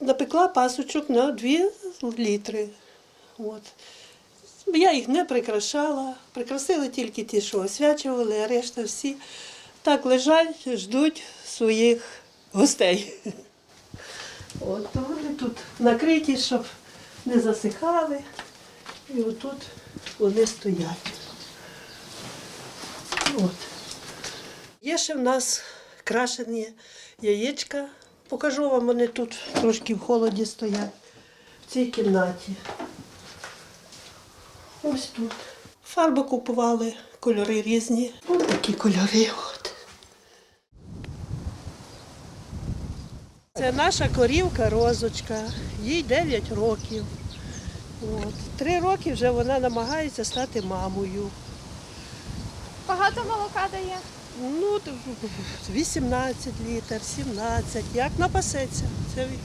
напекла пасочок на 2 літри. От. Я їх не прикрашала, прикрасили тільки ті, що освячували, а решта всі так лежать, ждуть своїх гостей. От, вони тут накриті, щоб не засихали. І отут вони стоять. От. Є ще в нас крашені яєчка. Покажу вам, вони тут трошки в холоді стоять, в цій кімнаті. Ось тут. Фарби купували, кольори різні. Ось такі кольори. От. Це наша корівка розочка, їй 9 років. От. Три роки вже вона намагається стати мамою. Багато молока дає. Ну, 18 літр, 17, як напасеться. Це від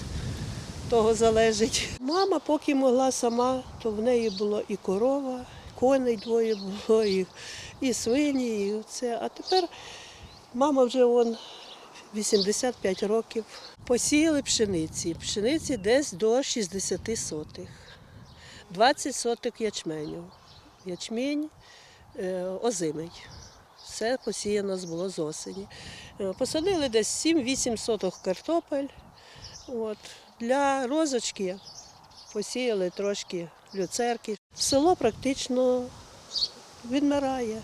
того залежить. Мама, поки могла сама, то в неї було і корова, коней двоє було, і, і свині, і це. А тепер мама вже вон 85 років. Посіяли пшениці. Пшениці десь до 60 сотих. 20 сотих ячменю. Ячмінь е, озимий. Все посіяно було з осені. Е, Посадили десь 7-8 соток картопель. От. Для розочки посіяли трошки люцерки. Село практично відмирає.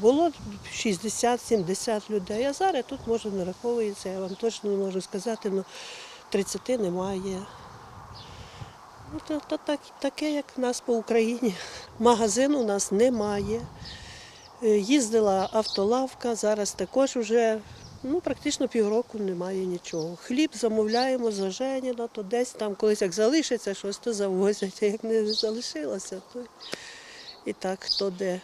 Було 60-70 людей, а зараз тут може нараховується, я вам точно не можу сказати, але 30 немає. Ну, то, то так, таке, як в нас по Україні. Магазину у нас немає. Е, Їздила автолавка, зараз також вже ну, практично півроку немає нічого. Хліб замовляємо за Женіна, то десь там колись як залишиться щось, то завозять, а як не залишилося, то і так то де.